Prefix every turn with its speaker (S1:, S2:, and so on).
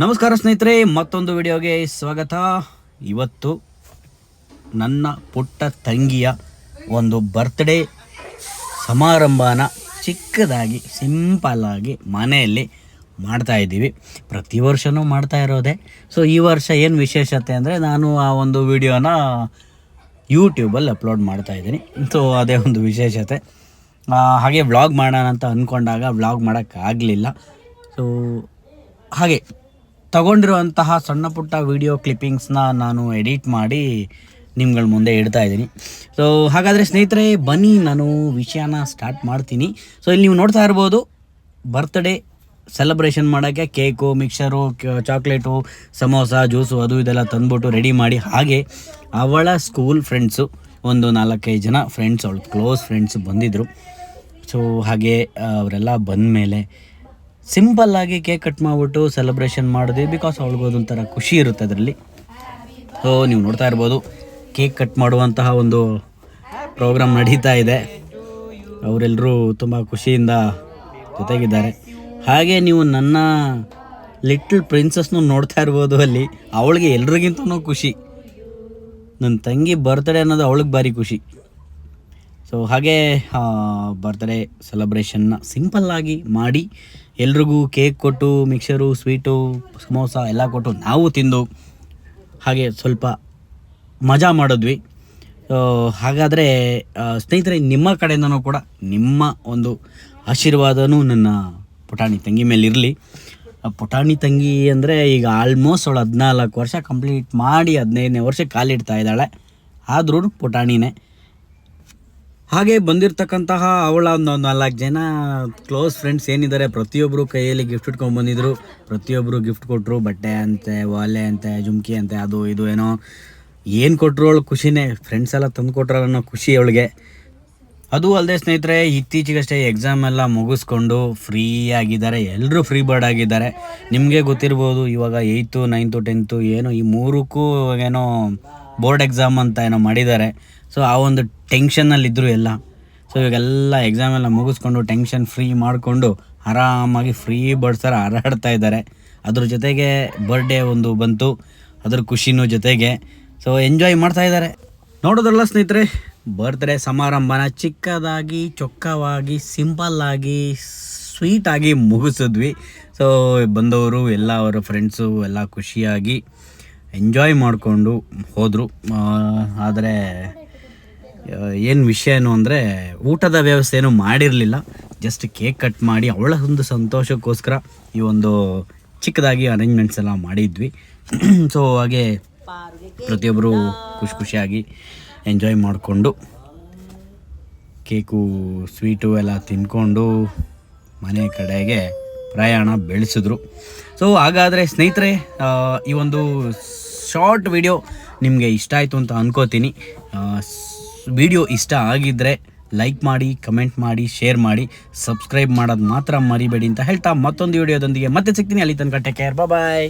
S1: ನಮಸ್ಕಾರ ಸ್ನೇಹಿತರೆ, ಮತ್ತೊಂದು ವಿಡಿಯೋಗೆ ಸ್ವಾಗತ. ಇವತ್ತು ನನ್ನ ಪುಟ್ಟ ತಂಗಿಯ ಒಂದು ಬರ್ತ್ಡೇ ಸಮಾರಂಭನ ಚಿಕ್ಕದಾಗಿ ಸಿಂಪಲ್ಲಾಗಿ ಮನೆಯಲ್ಲಿ ಮಾಡ್ತಾ ಇದ್ದೀವಿ. ಪ್ರತಿ ವರ್ಷವೂ ಮಾಡ್ತಾ ಇರೋದೆ. ಸೊ ಈ ವರ್ಷ ಏನು ವಿಶೇಷತೆ ಅಂದರೆ ನಾನು ಆ ಒಂದು ವಿಡಿಯೋನ ಯೂಟ್ಯೂಬಲ್ಲಿ ಅಪ್ಲೋಡ್ ಮಾಡ್ತಾ ಇದ್ದೀನಿ. ಸೊ ಅದೇ ಒಂದು ವಿಶೇಷತೆ. ಹಾಗೆ ವ್ಲಾಗ್ ಮಾಡೋಣ ಅಂತ ಅಂದ್ಕೊಂಡಾಗ ವ್ಲಾಗ್ ಮಾಡೋಕ್ಕಾಗಲಿಲ್ಲ. ಸೊ ಹಾಗೆ. ತಗೊಂಡಿರುವಂತಹ ಸಣ್ಣ ಪುಟ್ಟ ವಿಡಿಯೋ ಕ್ಲಿಪ್ಪಿಂಗ್ಸ್ನ ನಾನು ಎಡಿಟ್ ಮಾಡಿ ನಿಮ್ಗಳ ಮುಂದೆ ಇಡ್ತಾ ಇದ್ದೀನಿ. ಸೊ ಹಾಗಾದರೆ ಸ್ನೇಹಿತರೆ, ಬನ್ನಿ, ನಾನು ವಿಷಯನ ಸ್ಟಾರ್ಟ್ ಮಾಡ್ತೀನಿ. ಸೊ ಇಲ್ಲಿ ನೀವು ನೋಡ್ತಾ ಇರ್ಬೋದು ಬರ್ತ್ಡೇ ಸೆಲೆಬ್ರೇಷನ್ ಮಾಡೋಕ್ಕೆ cake mixer chocolate samosa juice ಅದು ಇದೆಲ್ಲ ತಂದ್ಬಿಟ್ಟು ರೆಡಿ ಮಾಡಿ. ಹಾಗೆ ಅವಳ ಸ್ಕೂಲ್ ಫ್ರೆಂಡ್ಸು ಒಂದು ನಾಲ್ಕೈದು ಜನ ಫ್ರೆಂಡ್ಸ್ ಅವಳು ಕ್ಲೋಸ್ ಫ್ರೆಂಡ್ಸ್ ಬಂದಿದ್ದರು ಸೊ ಹಾಗೆ, ಅವರೆಲ್ಲ ಬಂದ ಮೇಲೆ ಸಿಂಪಲ್ಲಾಗಿ ಕೇಕ್ ಕಟ್ ಮಾಡಿಬಿಟ್ಟು ಸೆಲೆಬ್ರೇಷನ್ ಮಾಡಿದ್ವಿ ಬಿಕಾಸ್ ಅವಳಿಗೊಂಥರ ಖುಷಿ ಇರುತ್ತೆ ಅದರಲ್ಲಿ. ಸೊ ನೀವು ನೋಡ್ತಾ ಇರ್ಬೋದು ಕೇಕ್ ಕಟ್ ಮಾಡುವಂತಹ ಒಂದು ಪ್ರೋಗ್ರಾಮ್ ನಡೀತಾ ಇದೆ. ಅವರೆಲ್ಲರೂ ತುಂಬ ಖುಷಿಯಿಂದ ಜೊತೆಗಿದ್ದಾರೆ. ಹಾಗೆ ನೀವು ನನ್ನ ಲಿಟ್ಲ್ ಪ್ರಿನ್ಸಸ್ನು ನೋಡ್ತಾ ಇರ್ಬೋದು ಅಲ್ಲಿ. ಅವಳಿಗೆ ಎಲ್ರಿಗಿಂತನೂ ಖುಷಿ. ನನ್ನ ತಂಗಿ ಬರ್ತ್ಡೇ ಅನ್ನೋದು ಅವಳಿಗೆ ಭಾರಿ ಖುಷಿ. ಸೊ ಹಾಗೆ ಬರ್ತ್ಡೇ ಸೆಲೆಬ್ರೇಷನ್ನ ಸಿಂಪಲ್ಲಾಗಿ ಮಾಡಿ ಎಲ್ರಿಗೂ ಕೇಕ್ ಕೊಟ್ಟು ಮಿಕ್ಸರು ಸ್ವೀಟು ಸಮೋಸ ಎಲ್ಲ ಕೊಟ್ಟು ನಾವು ತಿಂದು ಹಾಗೆ ಸ್ವಲ್ಪ ಮಜಾ ಮಾಡಿದ್ವಿ. ಹಾಗಾದರೆ ಸ್ನೇಹಿತರೆ, ನಿಮ್ಮ ಕಡೆಯಿಂದನೂ ಕೂಡ ನಿಮ್ಮ ಒಂದು ಆಶೀರ್ವಾದನೂ ನನ್ನ ಪುಟಾಣಿ ತಂಗಿ ಮೇಲೆ ಇರಲಿ. ಪುಟಾಣಿ ತಂಗಿ ಅಂದರೆ ಈಗ ಆಲ್ಮೋಸ್ಟ್ ಅವಳು ಹದಿನಾಲ್ಕು ವರ್ಷ ಕಂಪ್ಲೀಟ್ ಮಾಡಿ ಹದಿನೈದನೇ ವರ್ಷ ಕಾಲಿಡ್ತಾ ಇದ್ದಾಳೆ. ಆದ್ರೂ ಪುಟಾಣಿನೇ. ಹಾಗೆ ಬಂದಿರತಕ್ಕಂತಹ ಅವಳ ಒಂದು ನಾಲ್ಕು ಜನ ಕ್ಲೋಸ್ ಫ್ರೆಂಡ್ಸ್ ಏನಿದ್ದಾರೆ ಪ್ರತಿಯೊಬ್ಬರು ಕೈಯಲ್ಲಿ ಗಿಫ್ಟ್ ಇಟ್ಕೊಂಡು ಬಂದಿದ್ರು. ಪ್ರತಿಯೊಬ್ಬರು ಗಿಫ್ಟ್ ಕೊಟ್ಟರು ಬಟ್ಟೆ ಅಂತೆ ವಾಲೆ ಅಂತೆ, ಜುಮ್ಕಿ ಅಂತೆ, ಅದು ಇದು ಏನೋ. ಏನು ಕೊಟ್ಟರು ಅವಳು ಖುಷಿನೇ ಫ್ರೆಂಡ್ಸ್ ಎಲ್ಲ ತಂದು ಕೊಟ್ರಲ್ಲ ಅನ್ನೋ ಖುಷಿ ಅವಳಿಗೆ. ಅದು ಅಲ್ಲದೆ ಸ್ನೇಹಿತರೆ, ಇತ್ತೀಚೆಗಷ್ಟೇ ಎಕ್ಸಾಮ್ ಎಲ್ಲ ಮುಗಿಸ್ಕೊಂಡು ಫ್ರೀ ಆಗಿದ್ದಾರೆ ಎಲ್ಲರೂ ಫ್ರೀ ಬರ್ಡ್ ಆಗಿದ್ದಾರೆ. ನಿಮಗೆ ಗೊತ್ತಿರ್ಬೋದು, ಇವಾಗ ಏಯ್ತು ನೈನ್ತು ಟೆಂತು ಏನೋ ಈ ಮೂರಕ್ಕೂ ಏನೋ ಬೋರ್ಡ್ ಎಕ್ಸಾಮ್ ಅಂತ ಏನೋ ಮಾಡಿದ್ದಾರೆ. ಸೊ ಆ ಒಂದು ಟೆನ್ಷನ್ನಲ್ಲಿದ್ದರು ಎಲ್ಲ. ಸೊ ಇವಾಗೆಲ್ಲ ಎಕ್ಸಾಮ್ ಎಲ್ಲ ಮುಗಿಸ್ಕೊಂಡು ಟೆನ್ಷನ್ ಫ್ರೀ ಮಾಡಿಕೊಂಡು ಆರಾಮಾಗಿ ಫ್ರೀ ಬರ್ಡ್ಸ್ ಥರ ಹಾರಾಡ್ತಾ ಇದ್ದಾರೆ. ಅದ್ರ ಜೊತೆಗೆ ಬರ್ಡೇ ಒಂದು ಬಂತು. ಅದ್ರ ಖುಷಿನೂ ಜೊತೆಗೆ. ಸೊ ಎಂಜಾಯ್ ಮಾಡ್ತಾ ಇದ್ದಾರೆ. ನೋಡೋದ್ರಲ್ಲ ಸ್ನೇಹಿತರೆ ಬರ್ತ್ಡೇ ಸಮಾರಂಭನ ಚಿಕ್ಕದಾಗಿ, ಚೊಕ್ಕವಾಗಿ ಸಿಂಪಲ್ಲಾಗಿ ಸ್ವೀಟಾಗಿ ಮುಗಿಸಿದ್ವಿ. ಸೊ ಬಂದವರು ಎಲ್ಲ, ಅವರ ಫ್ರೆಂಡ್ಸು ಎಲ್ಲ ಖುಷಿಯಾಗಿ. ಎಂಜಾಯ್ ಮಾಡಿಕೊಂಡು ಹೋದರು. ಆದರೆ ಏನು ವಿಷಯನು ಅಂದರೆ ಊಟದ ವ್ಯವಸ್ಥೆ ಏನು ಮಾಡಿರಲಿಲ್ಲ. ಜಸ್ಟ್ ಕೇಕ್ ಕಟ್ ಮಾಡಿ ಅವಳ ಒಂದು ಸಂತೋಷಕ್ಕೋಸ್ಕರ ಈ ಒಂದು ಚಿಕ್ಕದಾಗಿ ಅರೇಂಜ್ಮೆಂಟ್ಸ್ ಎಲ್ಲ ಮಾಡಿದ್ವಿ. ಸೊ ಹಾಗೆ ಪ್ರತಿಯೊಬ್ಬರು ಖುಷಿ ಖುಷಿಯಾಗಿ ಎಂಜಾಯ್ ಮಾಡಿಕೊಂಡು ಕೇಕು ಸ್ವೀಟು ಎಲ್ಲ ತಿನ್ಕೊಂಡು ಮನೆ ಕಡೆಗೆ ಪ್ರಯಾಣ ಬೆಳೆಸಿದ್ರು. ಸೊ ಹಾಗಾದರೆ ಸ್ನೇಹಿತರೆ ಈ ಒಂದು ಶಾರ್ಟ್ ವಿಡಿಯೋ ನಿಮಗೆ ಇಷ್ಟ ಆಯಿತು ಅಂತ ಅನ್ಕೋತೀನಿ. ವಿಡಿಯೋ ಇಷ್ಟ ಆಗಿದ್ದರೆ ಲೈಕ್ ಮಾಡಿ ಕಮೆಂಟ್ ಮಾಡಿ ಶೇರ್ ಮಾಡಿ ಸಬ್ಸ್ಕ್ರೈಬ್ ಮಾಡೋದು ಮಾತ್ರ ಮರಿಬೇಡಿ ಅಂತ ಹೇಳ್ತಾ ಮತ್ತೊಂದು ವಿಡಿಯೋದೊಂದಿಗೆ ಮತ್ತೆ ಸಿಗ್ತೀನಿ. ಅಲ್ಲಿ ತನಕ ಟೇಕ್ ಕೇರ್ ಬಾಯ್